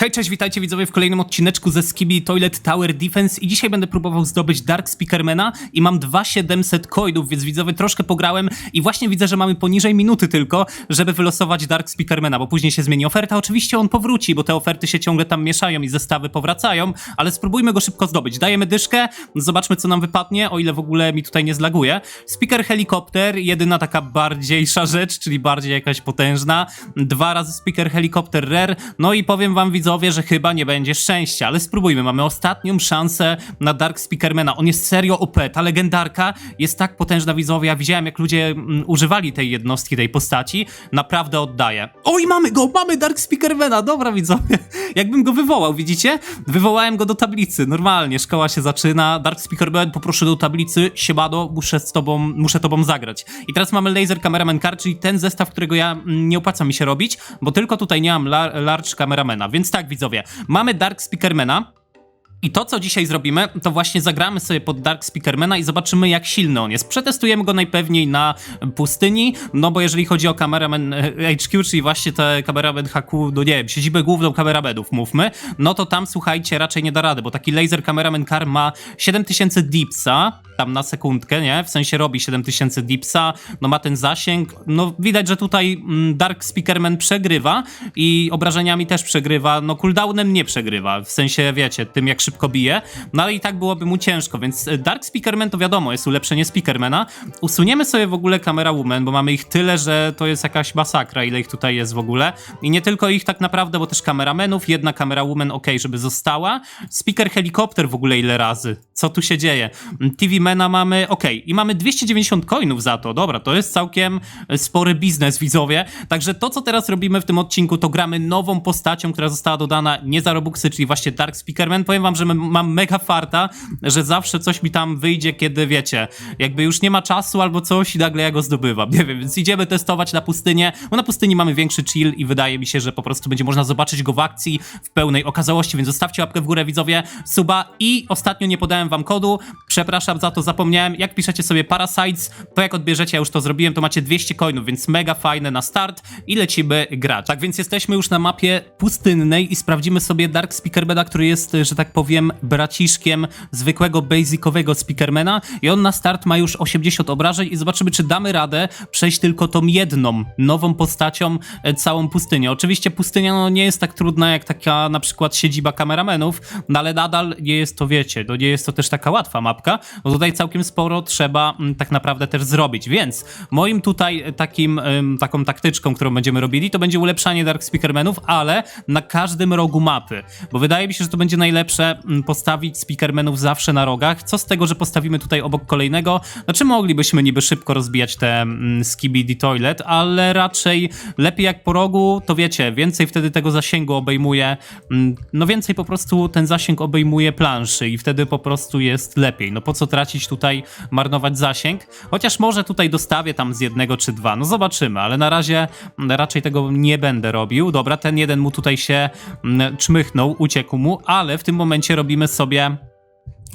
Hej, cześć, witajcie widzowie w kolejnym odcineczku ze Skibi Toilet Tower Defense i dzisiaj będę próbował zdobyć Dark Speakermana i mam 2700 coinów, więc widzowie troszkę pograłem i właśnie widzę, że mamy poniżej minuty tylko, żeby wylosować Dark Speakermana, bo później się zmieni oferta. Oczywiście on powróci, bo te oferty się ciągle tam mieszają i zestawy powracają, ale spróbujmy go szybko zdobyć. Dajemy dyszkę, zobaczmy co nam wypadnie, o ile w ogóle mi tutaj nie zlaguje. Speaker helikopter, jedyna taka bardziejsza rzecz, czyli bardziej jakaś potężna. Dwa razy speaker helikopter rare, no i powiem wam widzowie, że chyba nie będzie szczęścia, ale spróbujmy. Mamy ostatnią szansę na Dark Speakermana. On jest serio OP. Ta legendarka jest tak potężna widzowie. Ja widziałem, jak ludzie mm, używali tej jednostki, tej postaci. Naprawdę oddaje. Oj, mamy go! Mamy Dark Speakermana! Dobra, widzowie. Jakbym go wywołał, widzicie? Wywołałem go do tablicy. Normalnie, szkoła się zaczyna. Dark Speakerman, poproszę do tablicy. Siemano, muszę z tobą, muszę tobą zagrać. I teraz mamy Laser Cameraman Card, czyli ten zestaw, którego ja mm, nie opłaca mi się robić, bo tylko tutaj nie mam lar Large Cameramana. Więc tak, widzowie, mamy Dark Speakermana. I to, co dzisiaj zrobimy, to właśnie zagramy sobie pod Dark Speakermana i zobaczymy, jak silny on jest. Przetestujemy go najpewniej na pustyni, no bo jeżeli chodzi o kameraman e, HQ, czyli właśnie te kameraman HQ, no nie wiem, siedzibę główną kameramenów, mówmy, no to tam, słuchajcie, raczej nie da rady, bo taki laser kameraman car ma 7000 dipsa, tam na sekundkę, nie? W sensie robi 7000 dipsa, no ma ten zasięg, no widać, że tutaj mm, Dark Speakerman przegrywa i obrażeniami też przegrywa, no cooldownem nie przegrywa, w sensie, wiecie, tym jak szybko bije, no ale i tak byłoby mu ciężko, więc e, Dark Speakerman to wiadomo, jest ulepszenie Speakermana. Usuniemy sobie w ogóle kamera Woman, bo mamy ich tyle, że to jest jakaś masakra, ile ich tutaj jest w ogóle. I nie tylko ich tak naprawdę, bo też kameramenów, jedna kamera Woman, ok, żeby została. Speaker Helikopter w ogóle ile razy? Co tu się dzieje? TV Mamy, ok, i mamy 290 coinów za to, dobra, to jest całkiem e, spory biznes, widzowie. Także to, co teraz robimy w tym odcinku, to gramy nową postacią, która została dodana nie za Robuxy, czyli właśnie Dark Speakerman. Powiem wam, że mam mega farta, że zawsze coś mi tam wyjdzie, kiedy wiecie, jakby już nie ma czasu albo coś i nagle ja go zdobywam. Nie wiem, więc idziemy testować na pustynię, bo na pustyni mamy większy chill i wydaje mi się, że po prostu będzie można zobaczyć go w akcji w pełnej okazałości, więc zostawcie łapkę w górę, widzowie, suba i ostatnio nie podałem wam kodu, przepraszam za to, zapomniałem, jak piszecie sobie Parasites, to jak odbierzecie, ja już to zrobiłem, to macie 200 coinów, więc mega fajne na start i lecimy grać. Tak więc jesteśmy już na mapie pustynnej i sprawdzimy sobie Dark Speakermana, który jest, że tak powiem, braciszkiem zwykłego basicowego Speakermana i on na start ma już 80 obrażeń i zobaczymy, czy damy radę przejść tylko tą jedną nową postacią e, całą pustynię. Oczywiście pustynia no, nie jest tak trudna jak taka na przykład siedziba kameramenów, no ale nadal nie jest to, wiecie, no nie jest to też taka łatwa mapka, bo tutaj całkiem sporo trzeba mm, tak naprawdę też zrobić, więc moim tutaj takim, taką taktyczką, którą będziemy robili, to będzie ulepszanie Dark Speakermanów, ale na każdym rogu mapy, bo wydaje mi się, że to będzie najlepsze mm, postawić Speakermanów zawsze na rogach. Co z tego, że postawimy tutaj obok kolejnego? Znaczy moglibyśmy niby szybko rozbijać te mm, Skibidi Toilet, ale raczej lepiej jak po rogu, to wiecie, więcej wtedy tego zasięgu obejmuje, no więcej po prostu ten zasięg obejmuje planszy i wtedy po prostu jest lepiej. No po co tracić tutaj, marnować zasięg? Chociaż może tutaj dostawię tam z jednego czy dwa, no zobaczymy, ale na razie mm, raczej tego nie będę robił. Dobra, ten jeden mu tutaj się mm, czmychnął, uciekł mu, ale w tym momencie robimy sobie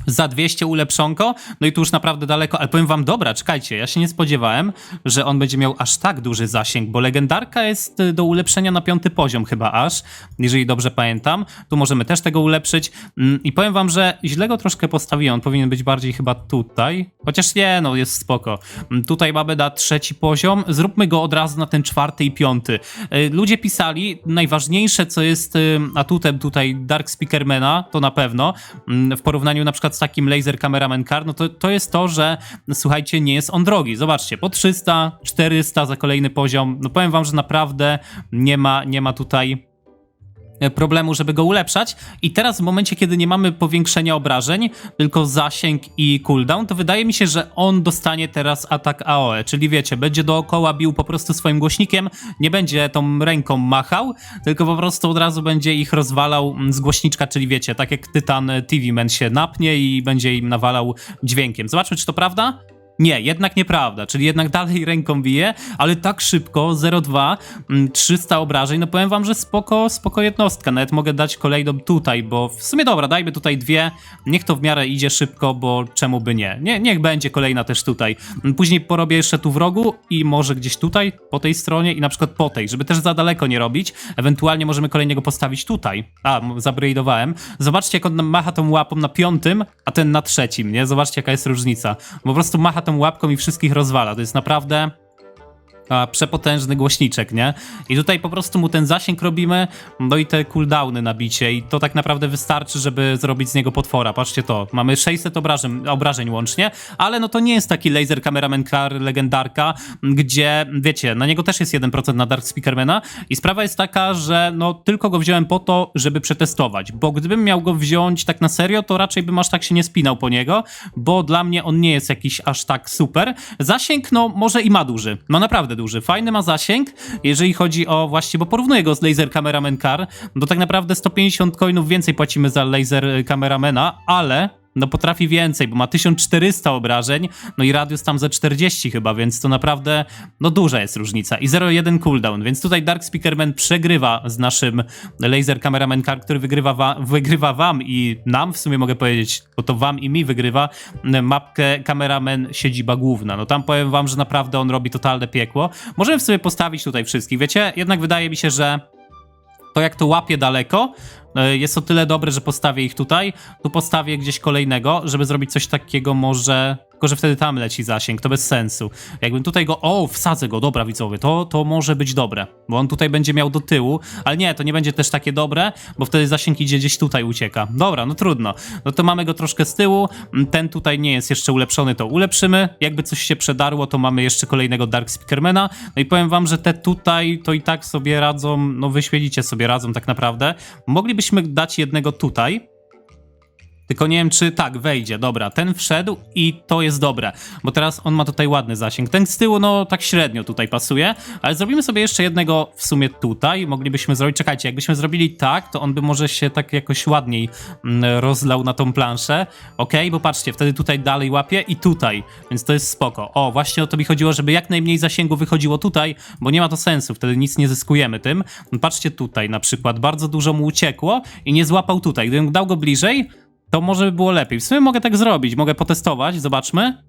za 200 ulepszonko, no i tu już naprawdę daleko, ale powiem wam, dobra, czekajcie, ja się nie spodziewałem, że on będzie miał aż tak duży zasięg, bo legendarka jest y, do ulepszenia na piąty poziom chyba aż, jeżeli dobrze pamiętam, tu możemy też tego ulepszyć. Mm, i powiem wam, że źle go troszkę postawiłem, on powinien być bardziej chyba tutaj, chociaż nie, no jest spoko. Mm, Tutaj mamy na trzeci poziom, zróbmy go od razu na ten czwarty i piąty. Y, Ludzie pisali, najważniejsze co jest y, atutem tutaj Dark Speakermana, to na pewno, mm, w porównaniu na przykład z takim Laser Cameraman Car, no to, to jest to, że słuchajcie, nie jest on drogi. Zobaczcie, po 300, 400 za kolejny poziom, no powiem wam, że naprawdę nie ma, nie ma tutaj problemu, żeby go ulepszać. I teraz w momencie, kiedy nie mamy powiększenia obrażeń, tylko zasięg i cooldown, to wydaje mi się, że on dostanie teraz atak AOE, czyli wiecie, będzie dookoła bił po prostu swoim głośnikiem, nie będzie tą ręką machał, tylko po prostu od razu będzie ich rozwalał mm, z głośniczka, czyli wiecie, tak jak Tytan TV Man się napnie i będzie im nawalał dźwiękiem. Zobaczmy, czy to prawda? Nie, jednak nieprawda, czyli jednak dalej ręką bije, ale tak szybko, 0,2, mm, 300 obrażeń, no powiem wam, że spoko, spoko jednostka, nawet mogę dać kolejną tutaj, bo w sumie dobra, dajmy tutaj dwie, niech to w miarę idzie szybko, bo czemu by nie, nie niech będzie kolejna też tutaj. Mm, Później porobię jeszcze tu w rogu i może gdzieś tutaj, po tej stronie i na przykład po tej, żeby też za daleko nie robić, ewentualnie możemy kolejnego postawić tutaj. A, m- zabraidowałem. Zobaczcie, jak on macha tą łapą na piątym, a ten na trzecim, nie? Zobaczcie, jaka jest różnica. Po prostu macha tą łapką i wszystkich rozwala. To jest naprawdę a, przepotężny głośniczek, nie? I tutaj po prostu mu ten zasięg robimy, no i te cooldowny na bicie i to tak naprawdę wystarczy, żeby zrobić z niego potwora. Patrzcie to, mamy 600 obrażeń, obrażeń łącznie, ale no to nie jest taki laser cameraman car legendarka, gdzie, wiecie, na niego też jest 1% na Dark Speakermana i sprawa jest taka, że no tylko go wziąłem po to, żeby przetestować, bo gdybym miał go wziąć tak na serio, to raczej bym aż tak się nie spinał po niego, bo dla mnie on nie jest jakiś aż tak super. Zasięg, no może i ma duży, ma naprawdę duży, fajny ma zasięg, jeżeli chodzi o właśnie, bo porównuję go z Laser Cameraman Car, to tak naprawdę 150 coinów więcej płacimy za Laser Cameramana, ale no potrafi więcej, bo ma 1400 obrażeń, no i radius tam ze 40 chyba, więc to naprawdę, no duża jest różnica. I 0,1 cooldown, więc tutaj Dark Speakerman przegrywa z naszym Laser Cameraman Car, który wygrywa, wa wygrywa wam i nam, w sumie mogę powiedzieć, bo to wam i mi wygrywa, mapkę Cameraman siedziba główna. No tam powiem wam, że naprawdę on robi totalne piekło. Możemy w sobie postawić tutaj wszystkich, wiecie? Jednak wydaje mi się, że to jak to łapie daleko, e, jest o tyle dobre, że postawię ich tutaj, tu postawię gdzieś kolejnego, żeby zrobić coś takiego może... Tylko, że wtedy tam leci zasięg, to bez sensu. Jakbym tutaj go... O, wsadzę go, dobra widzowie, to, to może być dobre, bo on tutaj będzie miał do tyłu, ale nie, to nie będzie też takie dobre, bo wtedy zasięg idzie gdzieś tutaj, ucieka. Dobra, no trudno. No to mamy go troszkę z tyłu, ten tutaj nie jest jeszcze ulepszony, to ulepszymy. Jakby coś się przedarło, to mamy jeszcze kolejnego Dark Speakermana. No i powiem wam, że te tutaj to i tak sobie radzą, no wyśmienicie sobie radzą tak naprawdę. Moglibyśmy dać jednego tutaj, tylko nie wiem, czy tak, wejdzie. Dobra, ten wszedł i to jest dobre, bo teraz on ma tutaj ładny zasięg. Ten z tyłu, no tak średnio tutaj pasuje, ale zrobimy sobie jeszcze jednego w sumie tutaj. Moglibyśmy zrobić, czekajcie, jakbyśmy zrobili tak, to on by może się tak jakoś ładniej mm, rozlał na tą planszę. Ok, bo patrzcie, wtedy tutaj dalej łapie i tutaj, więc to jest spoko. O, właśnie o to mi chodziło, żeby jak najmniej zasięgu wychodziło tutaj, bo nie ma to sensu, wtedy nic nie zyskujemy tym. Patrzcie tutaj na przykład, bardzo dużo mu uciekło i nie złapał tutaj. Gdybym dał go bliżej, to może by było lepiej. W sumie mogę tak zrobić, mogę potestować, zobaczmy.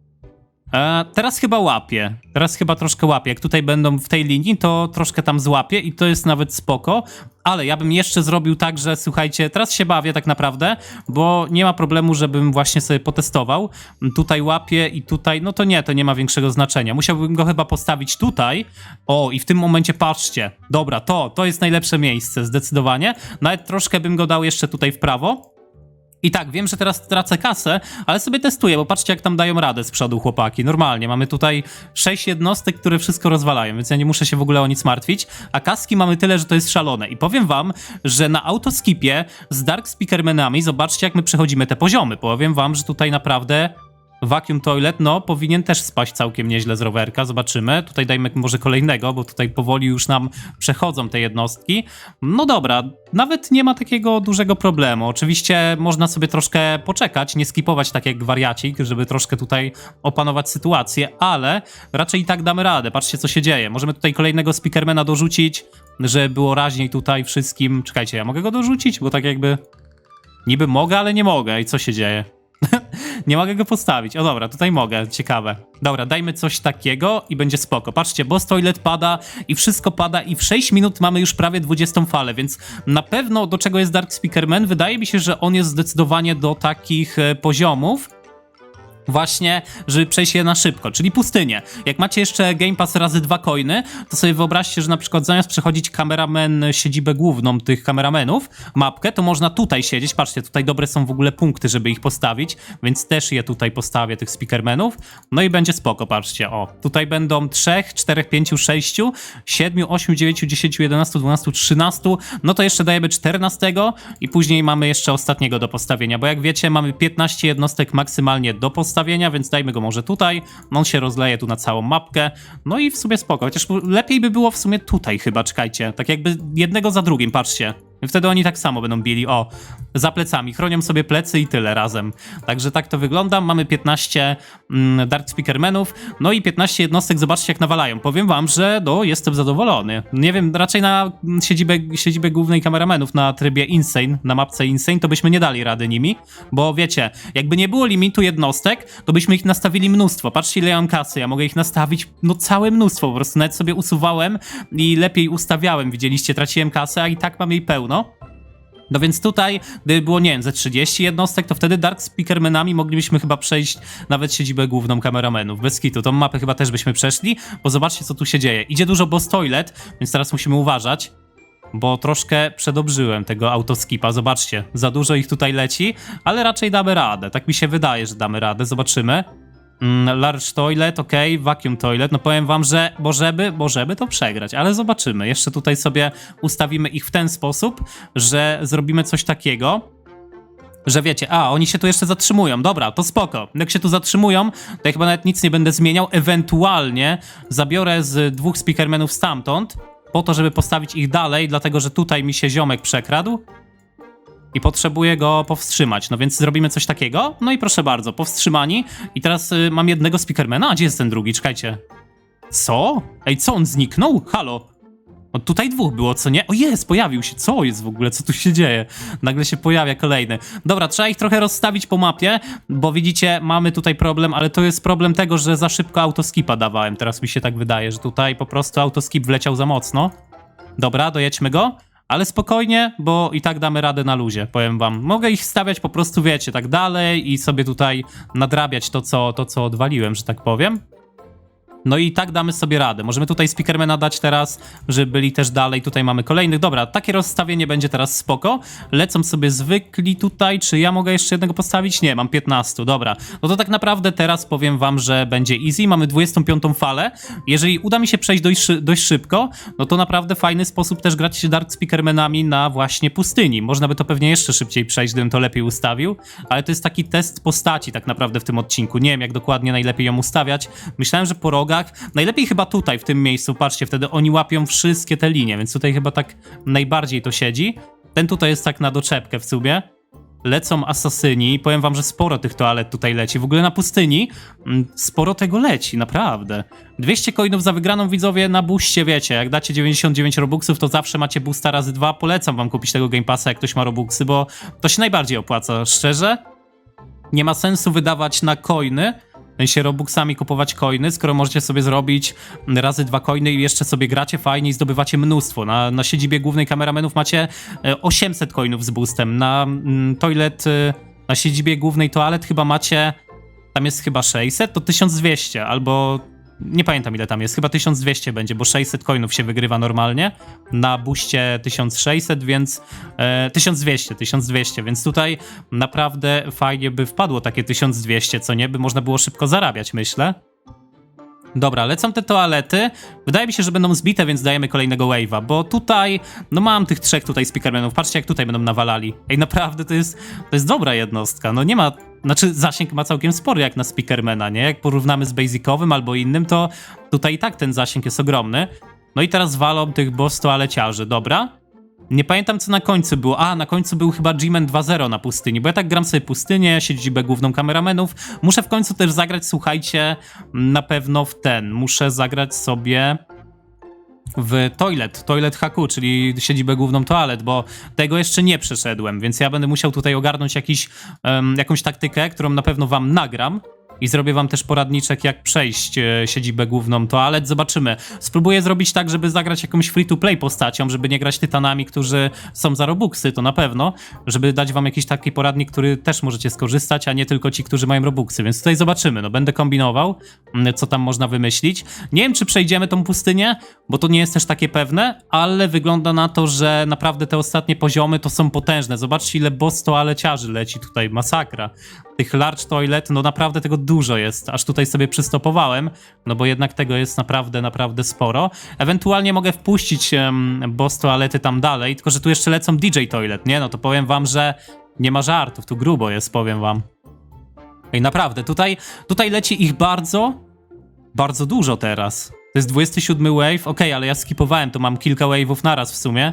E, teraz chyba łapię. Teraz chyba troszkę łapię. Jak tutaj będą w tej linii, to troszkę tam złapię i to jest nawet spoko. Ale ja bym jeszcze zrobił tak, że słuchajcie, teraz się bawię tak naprawdę, bo nie ma problemu, żebym właśnie sobie potestował. Tutaj łapię i tutaj, no to nie, to nie ma większego znaczenia. Musiałbym go chyba postawić tutaj. O, i w tym momencie patrzcie. Dobra, to, to jest najlepsze miejsce, zdecydowanie. Nawet troszkę bym go dał jeszcze tutaj w prawo. I tak, wiem, że teraz tracę kasę, ale sobie testuję, bo patrzcie, jak tam dają radę z przodu chłopaki. Normalnie, mamy tutaj sześć jednostek, które wszystko rozwalają, więc ja nie muszę się w ogóle o nic martwić. A kaski mamy tyle, że to jest szalone. I powiem wam, że na autoskipie z Dark Speakermanami, zobaczcie, jak my przechodzimy te poziomy. Powiem wam, że tutaj naprawdę Vacuum Toilet, no, powinien też spaść całkiem nieźle z rowerka, zobaczymy. Tutaj dajmy może kolejnego, bo tutaj powoli już nam przechodzą te jednostki. No dobra, nawet nie ma takiego dużego problemu. Oczywiście można sobie troszkę poczekać, nie skipować tak jak wariacik, żeby troszkę tutaj opanować sytuację, ale raczej i tak damy radę. Patrzcie, co się dzieje. Możemy tutaj kolejnego speakermana dorzucić, żeby było raźniej tutaj wszystkim. Czekajcie, ja mogę go dorzucić, bo tak jakby... Niby mogę, ale nie mogę. I co się dzieje? nie mogę go postawić. O dobra, tutaj mogę, ciekawe. Dobra, dajmy coś takiego i będzie spoko. Patrzcie, boss toilet pada i wszystko pada i w 6 minut mamy już prawie 20 falę, więc na pewno do czego jest Dark Speakerman? Wydaje mi się, że on jest zdecydowanie do takich e, poziomów, Właśnie, żeby przejść je na szybko, czyli pustynię. Jak macie jeszcze Game Pass razy dwa coiny, to sobie wyobraźcie, że na przykład zamiast przechodzić kameramen siedzibę główną tych kameramenów, mapkę, to można tutaj siedzieć. Patrzcie, tutaj dobre są w ogóle punkty, żeby ich postawić, więc też je tutaj postawię, tych speakermenów. No i będzie spoko, patrzcie, o. Tutaj będą 3, 4, 5, 6, 7, 8, 9, 10, 11, 12, 13. No to jeszcze dajemy 14 i później mamy jeszcze ostatniego do postawienia, bo jak wiecie, mamy 15 jednostek maksymalnie do postawienia, więc dajmy go może tutaj. On się rozleje tu na całą mapkę. No i w sumie spoko. Chociaż lepiej by było w sumie tutaj chyba, czekajcie. Tak jakby jednego za drugim, patrzcie. Wtedy oni tak samo będą bili, o, za plecami. Chronią sobie plecy i tyle razem. Także tak to wygląda. Mamy 15 mm, Dark Speakermenów, no i 15 jednostek, zobaczcie jak nawalają. Powiem wam, że no, jestem zadowolony. Nie wiem, raczej na siedzibę, siedzibę głównej kameramenów na trybie Insane, na mapce Insane, to byśmy nie dali rady nimi, bo wiecie, jakby nie było limitu jednostek, to byśmy ich nastawili mnóstwo. Patrzcie ile ja mam kasy, ja mogę ich nastawić, no całe mnóstwo, po prostu nawet sobie usuwałem i lepiej ustawiałem, widzieliście, traciłem kasę, a i tak mam jej pełno. No więc tutaj, gdyby było, nie wiem, ze 30 jednostek, to wtedy Dark Speakermenami moglibyśmy chyba przejść nawet siedzibę główną kameramenów. Bez kitu, tą mapę chyba też byśmy przeszli, bo zobaczcie, co tu się dzieje. Idzie dużo boss toilet, więc teraz musimy uważać, bo troszkę przedobrzyłem tego autoskipa. Zobaczcie, za dużo ich tutaj leci, ale raczej damy radę. Tak mi się wydaje, że damy radę. Zobaczymy. Mm, large toilet, ok, vacuum toilet. No powiem wam, że możemy, możemy to przegrać, ale zobaczymy. Jeszcze tutaj sobie ustawimy ich w ten sposób, że zrobimy coś takiego. Że wiecie, a oni się tu jeszcze zatrzymują. Dobra, to spoko. Jak się tu zatrzymują, to ja chyba nawet nic nie będę zmieniał. Ewentualnie zabiorę z dwóch speakermenów stamtąd, po to, żeby postawić ich dalej, dlatego że tutaj mi się ziomek przekradł i potrzebuję go powstrzymać. No więc zrobimy coś takiego. No i proszę bardzo, powstrzymani. I teraz y, mam jednego speakermana. A gdzie jest ten drugi? Czekajcie. Co? Ej, co on zniknął? Halo. O, tutaj dwóch było, co nie? O jest, pojawił się. Co jest w ogóle? Co tu się dzieje? Nagle się pojawia kolejny. Dobra, trzeba ich trochę rozstawić po mapie, bo widzicie, mamy tutaj problem, ale to jest problem tego, że za szybko autoskipa dawałem. Teraz mi się tak wydaje, że tutaj po prostu autoskip wleciał za mocno. Dobra, dojedźmy go. Ale spokojnie, bo i tak damy radę na luzie, powiem wam. Mogę ich stawiać po prostu, wiecie, tak dalej i sobie tutaj nadrabiać to, co, to, co odwaliłem, że tak powiem. No i tak damy sobie radę. Możemy tutaj speakermana dać teraz, żeby byli też dalej. Tutaj mamy kolejnych. Dobra, takie rozstawienie będzie teraz spoko. Lecą sobie zwykli tutaj. Czy ja mogę jeszcze jednego postawić? Nie, mam 15. Dobra. No to tak naprawdę teraz powiem wam, że będzie easy. Mamy 25 falę. Jeżeli uda mi się przejść dość, dość szybko, no to naprawdę fajny sposób też grać się Dark Speakermanami na właśnie pustyni. Można by to pewnie jeszcze szybciej przejść, gdybym to lepiej ustawił, ale to jest taki test postaci tak naprawdę w tym odcinku. Nie wiem, jak dokładnie najlepiej ją ustawiać. Myślałem, że po rogach. Najlepiej chyba tutaj, w tym miejscu. Patrzcie, wtedy oni łapią wszystkie te linie, więc tutaj chyba tak najbardziej to siedzi. Ten tutaj jest tak na doczepkę w sumie. Lecą asasyni. Powiem wam, że sporo tych toalet tutaj leci. W ogóle na pustyni mm, sporo tego leci, naprawdę. 200 coinów za wygraną widzowie na buście, wiecie. Jak dacie 99 robuxów, to zawsze macie boosta razy dwa. Polecam wam kupić tego Game Passa, jak ktoś ma robuxy, bo to się najbardziej opłaca. Szczerze, nie ma sensu wydawać na coiny, w sensie Robuxami kupować coiny, skoro możecie sobie zrobić razy dwa coiny i jeszcze sobie gracie fajnie i zdobywacie mnóstwo. Na, na siedzibie głównej kameramenów macie e, 800 coinów z boostem, na mm, toilet, e, na siedzibie głównej toalet chyba macie, tam jest chyba 600, to 1200 albo nie pamiętam ile tam jest, chyba 1200 będzie, bo 600 coinów się wygrywa normalnie, na buście 1600, więc e, 1200, 1200, więc tutaj naprawdę fajnie by wpadło takie 1200, co nie, by można było szybko zarabiać, myślę. Dobra, lecą te toalety. Wydaje mi się, że będą zbite, więc dajemy kolejnego wave'a, bo tutaj, no mam tych trzech tutaj speakermenów. Patrzcie, jak tutaj będą nawalali. Ej, naprawdę to jest, to jest dobra jednostka. No nie ma, znaczy zasięg ma całkiem spory jak na speakermana, nie? Jak porównamy z basicowym albo innym, to tutaj i tak ten zasięg jest ogromny. No i teraz walą tych boss toaleciarzy, dobra? Nie pamiętam co na końcu było. A, na końcu był chyba G-Man 2.0 na pustyni, bo ja tak gram sobie pustynię, siedzibę główną kameramenów. Muszę w końcu też zagrać, słuchajcie, na pewno w ten. Muszę zagrać sobie w toilet, toilet haku, czyli siedzibę główną toalet, bo tego jeszcze nie przeszedłem, więc ja będę musiał tutaj ogarnąć jakiś, em, jakąś taktykę, którą na pewno wam nagram. I zrobię wam też poradniczek, jak przejść e, siedzibę główną toalet. Zobaczymy. Spróbuję zrobić tak, żeby zagrać jakąś free-to-play postacią, żeby nie grać tytanami, którzy są za robuxy, to na pewno. Żeby dać wam jakiś taki poradnik, który też możecie skorzystać, a nie tylko ci, którzy mają robuxy. Więc tutaj zobaczymy. No będę kombinował, mm, co tam można wymyślić. Nie wiem, czy przejdziemy tą pustynię, bo to nie jest też takie pewne, ale wygląda na to, że naprawdę te ostatnie poziomy to są potężne. Zobaczcie, ile boss toaleciarzy leci tutaj. Masakra tych large toilet, no naprawdę tego dużo jest, aż tutaj sobie przystopowałem, no bo jednak tego jest naprawdę, naprawdę sporo. Ewentualnie mogę wpuścić um, boss toalety tam dalej, tylko że tu jeszcze lecą DJ toilet, nie? No to powiem wam, że nie ma żartów, tu grubo jest, powiem wam. Ej, naprawdę, tutaj, tutaj leci ich bardzo, bardzo dużo teraz. To jest 27 wave, okej, ale ja skipowałem, to mam kilka wave'ów naraz w sumie.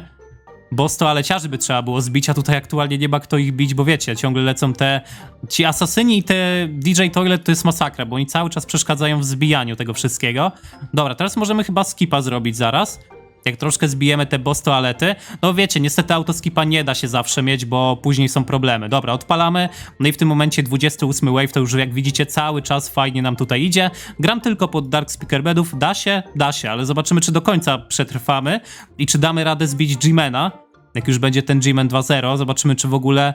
Boss toaleciarzy by trzeba było zbić, a tutaj aktualnie nie ma kto ich bić, bo wiecie, ciągle lecą te... Ci asasyni i te DJ Toilet to jest masakra, bo oni cały czas przeszkadzają w zbijaniu tego wszystkiego. Dobra, teraz możemy chyba skipa zrobić zaraz. Jak troszkę zbijemy te boss toalety. No wiecie, niestety autoskipa nie da się zawsze mieć, bo później są problemy. Dobra, odpalamy. No i w tym momencie 28 wave to już jak widzicie cały czas fajnie nam tutaj idzie. Gram tylko pod Dark Speaker Bedów. Da się? Da się, ale zobaczymy czy do końca przetrwamy i czy damy radę zbić G-Mana. Jak już będzie ten G-Man 2.0, zobaczymy, czy w ogóle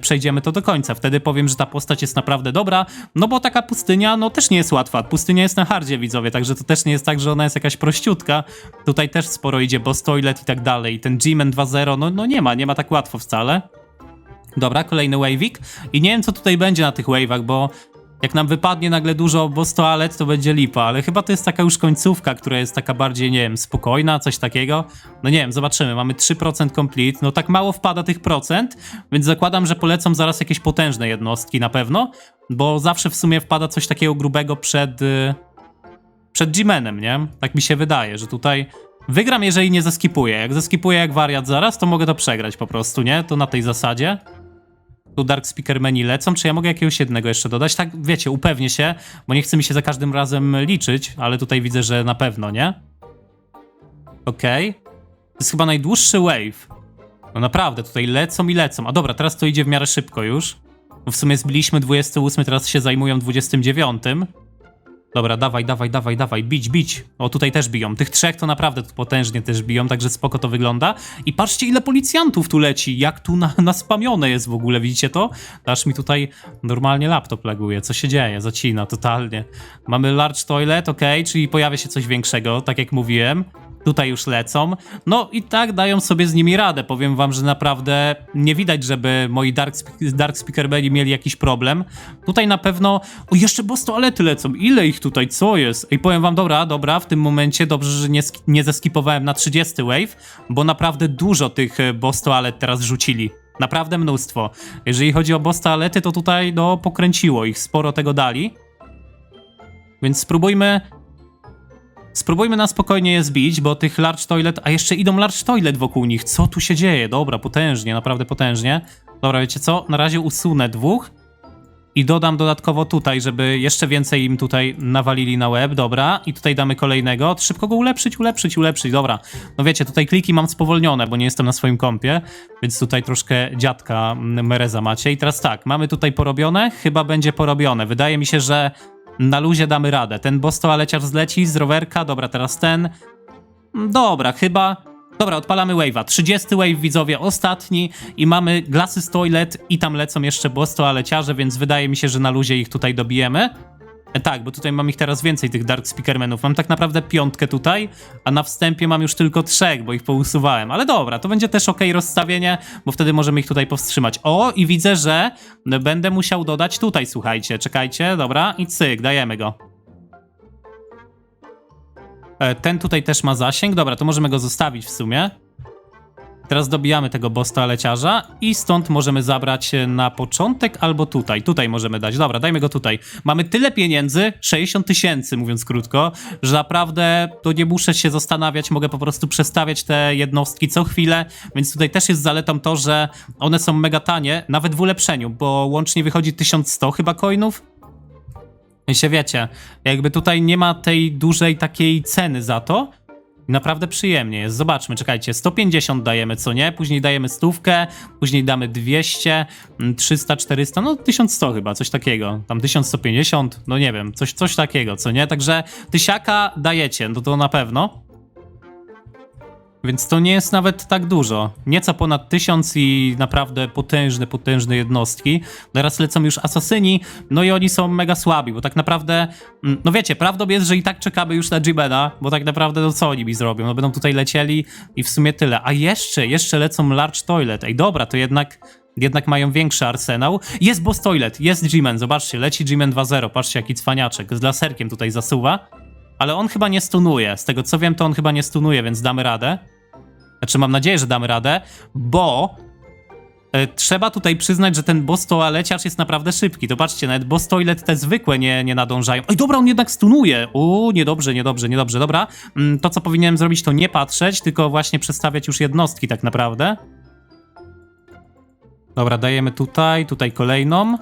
przejdziemy to do końca. Wtedy powiem, że ta postać jest naprawdę dobra, no bo taka pustynia, no też nie jest łatwa. Pustynia jest na hardzie, widzowie, także to też nie jest tak, że ona jest jakaś prościutka. Tutaj też sporo idzie, boss toilet i tak dalej. Ten G-Man 2.0, no, no nie ma, nie ma tak łatwo wcale. Dobra, kolejny wavik. I nie wiem, co tutaj będzie na tych wave'ach, bo jak nam wypadnie nagle dużo boss toalet, to będzie lipa, ale chyba to jest taka już końcówka, która jest taka bardziej, nie wiem, spokojna, coś takiego. No nie wiem, zobaczymy, mamy 3% complete, no tak mało wpada tych procent, więc zakładam, że polecą zaraz jakieś potężne jednostki na pewno, bo zawsze w sumie wpada coś takiego grubego przed... y, przed G-Manem, nie? Tak mi się wydaje, że tutaj wygram, jeżeli nie zeskipuję. Jak zeskipuję jak wariat zaraz, to mogę to przegrać po prostu, nie? To na tej zasadzie. Tu Dark Speaker menu lecą, czy ja mogę jakiegoś jednego jeszcze dodać? Tak, wiecie, upewnię się, bo nie chce mi się za każdym razem liczyć, ale tutaj widzę, że na pewno, nie? Okej. To jest chyba najdłuższy wave. No naprawdę, tutaj lecą i lecą. A dobra, teraz to idzie w miarę szybko już. Bo w sumie zbiliśmy 28, teraz się zajmują 29. Dobra, dawaj, dawaj, dawaj, dawaj, bić, bić. O, tutaj też biją. Tych trzech to naprawdę tu potężnie też biją, także spoko to wygląda. I patrzcie, ile policjantów tu leci, jak tu na, naspamione jest w ogóle, widzicie to? Aż mi tutaj normalnie laptop laguje. Co się dzieje? Zacina, totalnie. Mamy large toilet, ok, czyli pojawia się coś większego, tak jak mówiłem. Tutaj już lecą. No i tak dają sobie z nimi radę. Powiem wam, że naprawdę nie widać, żeby moi Dark, Dark Speaker byli mieli jakiś problem. Tutaj na pewno... O, jeszcze boss toalety lecą. Ile ich tutaj? Co jest? I powiem wam, dobra, dobra, w tym momencie dobrze, że nie, nie zeskipowałem na 30 wave, bo naprawdę dużo tych e, boss toalet teraz rzucili. Naprawdę mnóstwo. Jeżeli chodzi o boss toalety, to tutaj, no, pokręciło ich. Sporo tego dali. Więc spróbujmy Spróbujmy na spokojnie je zbić, bo tych large toilet, a jeszcze idą large toilet wokół nich. Co tu się dzieje? Dobra, potężnie, naprawdę potężnie. Dobra, wiecie co? Na razie usunę dwóch i dodam dodatkowo tutaj, żeby jeszcze więcej im tutaj nawalili na web. Dobra, i tutaj damy kolejnego. Szybko go ulepszyć, ulepszyć, ulepszyć. Dobra. No wiecie, tutaj kliki mam spowolnione, bo nie jestem na swoim kompie, więc tutaj troszkę dziadka Mereza macie. I teraz tak, mamy tutaj porobione? Chyba będzie porobione. Wydaje mi się, że na luzie damy radę. Ten boss toaleciarz zleci z rowerka, dobra, teraz ten. Dobra, chyba... Dobra, odpalamy wave'a. 30 wave, widzowie, ostatni i mamy glasy z toilet i tam lecą jeszcze boss toaleciarze, więc wydaje mi się, że na luzie ich tutaj dobijemy. E, tak, bo tutaj mam ich teraz więcej, tych Dark Speakermenów. Mam tak naprawdę piątkę tutaj, a na wstępie mam już tylko trzech, bo ich pousuwałem. Ale dobra, to będzie też ok rozstawienie, bo wtedy możemy ich tutaj powstrzymać. O, i widzę, że będę musiał dodać tutaj, słuchajcie. Czekajcie, dobra, i cyk, dajemy go. E, Ten tutaj też ma zasięg, dobra, to możemy go zostawić w sumie. Teraz dobijamy tego boss toaleciarza i stąd możemy zabrać e, na początek albo tutaj. Tutaj możemy dać. Dobra, dajmy go tutaj. Mamy tyle pieniędzy, 60 tysięcy mówiąc krótko, że naprawdę to nie muszę się zastanawiać, mogę po prostu przestawiać te jednostki co chwilę, więc tutaj też jest zaletą to, że one są mega tanie, nawet w ulepszeniu, bo łącznie wychodzi 1100 chyba coinów. Się wiecie, jakby tutaj nie ma tej dużej takiej ceny za to. Naprawdę przyjemnie jest. Zobaczmy, czekajcie, 150 dajemy, co nie? Później dajemy stówkę, później damy 200, mm, 300, 400, no 1100 chyba, coś takiego. Tam 1150, no nie wiem, coś, coś takiego, co nie? Także tysiaka dajecie, no to na pewno. Więc to nie jest nawet tak dużo. Nieco ponad tysiąc i naprawdę potężne, potężne jednostki. Teraz lecą już asasyni, no i oni są mega słabi, bo tak naprawdę, mm, no wiecie, prawdą jest, że i tak czekamy już na Jimena, bo tak naprawdę, no co oni mi zrobią? No będą tutaj lecieli i w sumie tyle. A jeszcze, jeszcze lecą Large Toilet. Ej, dobra, to jednak... Jednak mają większy arsenał. Jest Boss Toilet, jest G-Man, zobaczcie, leci G-Man 2.0, patrzcie jaki cwaniaczek, z laserkiem tutaj zasuwa. Ale on chyba nie stunuje. Z tego co wiem, to on chyba nie stunuje, więc damy radę. Znaczy, mam nadzieję, że damy radę, bo E, Trzeba tutaj przyznać, że ten boss toaleciarz jest naprawdę szybki. To nawet boss toilet te zwykłe nie, nie nadążają. Oj, dobra, on jednak stunuje. O, niedobrze, niedobrze, niedobrze, dobra. Mm, To, co powinienem zrobić, to nie patrzeć, tylko właśnie przestawiać już jednostki tak naprawdę. Dobra, dajemy tutaj, tutaj kolejną.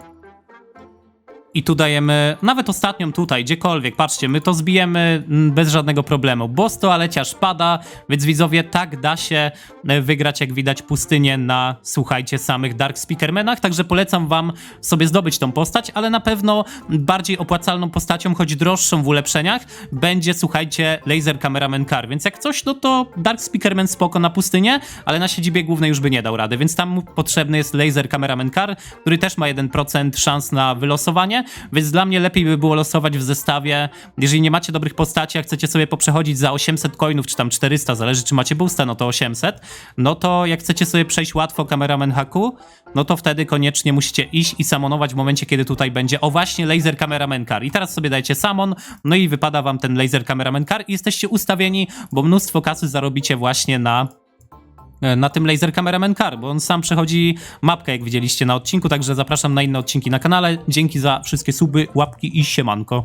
I tu dajemy, nawet ostatnią tutaj, gdziekolwiek, patrzcie, my to zbijemy mm, bez żadnego problemu. Boss toaleciarz pada, więc widzowie, tak da się e, wygrać, jak widać, pustynię na, słuchajcie, samych Dark Speakermenach, także polecam wam sobie zdobyć tą postać, ale na pewno bardziej opłacalną postacią, choć droższą w ulepszeniach, będzie, słuchajcie, Laser Cameraman Car, więc jak coś, no to Dark Speakerman spoko na pustynię, ale na siedzibie głównej już by nie dał rady, więc tam potrzebny jest Laser Cameraman Car, który też ma 1% szans na wylosowanie, więc dla mnie lepiej by było losować w zestawie, jeżeli nie macie dobrych postaci, a chcecie sobie poprzechodzić za 800 coinów, czy tam 400, zależy czy macie boosta, no to 800, no to jak chcecie sobie przejść łatwo Cameraman Haku, no to wtedy koniecznie musicie iść i samonować w momencie, kiedy tutaj będzie, o właśnie, Laser Cameraman Car. I teraz sobie dajcie samon, no i wypada wam ten Laser Cameraman Car i jesteście ustawieni, bo mnóstwo kasy zarobicie właśnie na na tym Laser Cameraman Car, bo on sam przechodzi mapkę, jak widzieliście na odcinku, także zapraszam na inne odcinki na kanale. Dzięki za wszystkie suby, łapki i siemanko.